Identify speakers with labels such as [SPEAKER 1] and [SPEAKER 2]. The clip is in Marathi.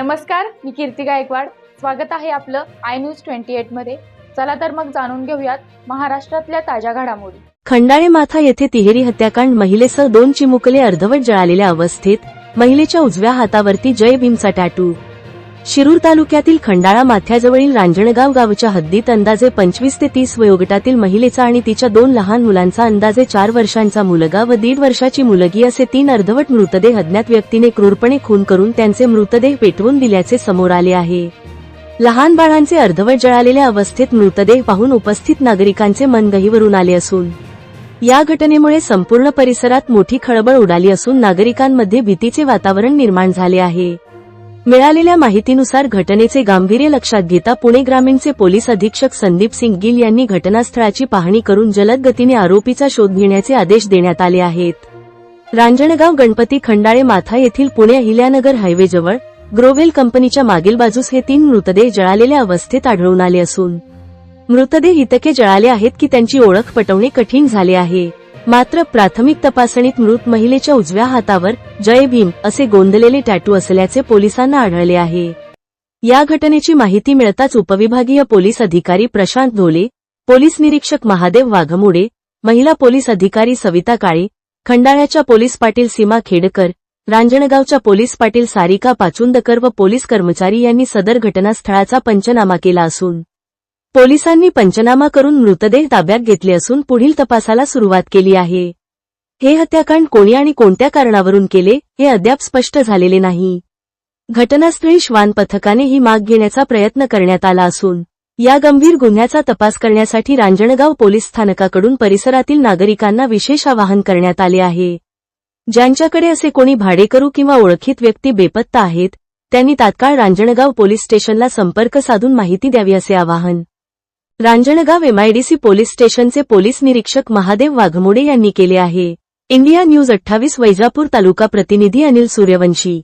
[SPEAKER 1] नमस्कार मी कीर्ती गायकवाड. स्वागत आहे आपलं आय न्यूज ट्वेंटी एटमध्ये. चला तर मग जाणून घेऊयात महाराष्ट्रातल्या ताज्या घडामोडी.
[SPEAKER 2] खंडाळे माथा येथे तिहेरी हत्याकांड महिलेसह दोन चिमुकले अर्धवट जळालेल्या अवस्थेत महिलेच्या उजव्या हातावरती जय भीमचा टॅटू शिरूर तालुक्यातील खंडाळा माथ्याजवळील रांजणगाव गावच्या हद्दीत अंदाजे पंचवीस ते तीस वयोगटातील महिलेचा आणि तिच्या दोन लहान मुलांचा अंदाजे चार वर्षांचा मुलगा व दीड वर्षाची मुलगी असे तीन अर्धवट मृतदेह अज्ञात व्यक्तीने क्रूरपणे खून करून त्यांचे मृतदेह पेटवून दिल्याचे समोर आले आहे. लहान बाळांचे अर्धवट जळालेल्या अवस्थेत मृतदेह पाहून उपस्थित नागरिकांचे मन गहीवरून आले असून या घटनेमुळे संपूर्ण परिसरात मोठी खळबळ उडाली असून नागरिकांमध्ये भीतीचे वातावरण निर्माण झाले आहे. मिळालेल्या माहितीनुसार घटनेचे गांभीर्य लक्षात घेता पुणे ग्रामीणचे पोलीस अधीक्षक संदीप सिंग गिल यांनी घटनास्थळाची पाहणी करून जलद गतीने आरोपीचा शोध घेण्याचे आदेश देण्यात आले आहेत. रांजणगाव गणपती खंडाळे माथा येथील पुणे अहिल्यानगर हायवेजवळ ग्रोव्हेल कंपनीच्या मागील बाजूस हे तीन मृतदेह जळालेल्या अवस्थेत आढळून आले असून मृतदेह इतके जळाले आहेत की त्यांची ओळख पटवणे कठीण झाले आहे. मात्र प्राथमिक तपासणीत मृत महिलेच्या उजव्या हातावर जय भीम असे गोंदलेले टॅटू असल्याचे पोलिसांना आढळले आहे. या घटनेची माहिती मिळताच उपविभागीय पोलीस अधिकारी प्रशांत धोले पोलीस निरीक्षक महादेव वाघमुडे महिला पोलीस अधिकारी सविता काळे खंडाळ्याच्या पोलीस पाटील सीमा खेडकर रांजणगावच्या पोलीस पाटील सारिका पाचुंदकर व पोलीस कर्मचारी यांनी सदर घटनास्थळाचा पंचनामा केला असून पोलिसांनी पंचनामा करून मृतदेह ताब्यात घेतले असून पुढील तपासाला सुरुवात केली आहे. हे हत्याकांड कोणी आणि कोणत्या कारणावरून केले हे अद्याप स्पष्ट झालेले नाही. घटनास्थळी श्वान पथकाने ही माग घेण्याचा प्रयत्न करण्यात आला असून या गंभीर गुन्ह्याचा तपास करण्यासाठी रांजणगाव पोलीस स्थानकाकडून परिसरातील नागरिकांना विशेष आवाहन करण्यात आले आहे. ज्यांच्याकडे असे कोणी भाडेकरू किंवा ओळखीत व्यक्ती बेपत्ता आहेत त्यांनी तात्काळ रांजणगाव पोलीस स्टेशनला संपर्क साधून माहिती द्यावी असे आवाहन. रांजणगाव एमआयडीसी पोलीस स्टेशनचे पोलीस निरीक्षक महादेव वाघमोडे यांनी केले आहे. इंडिया न्यूज अठ्ठावीस वैजापूर तालुका प्रतिनिधी अनिल सूर्यवंशी.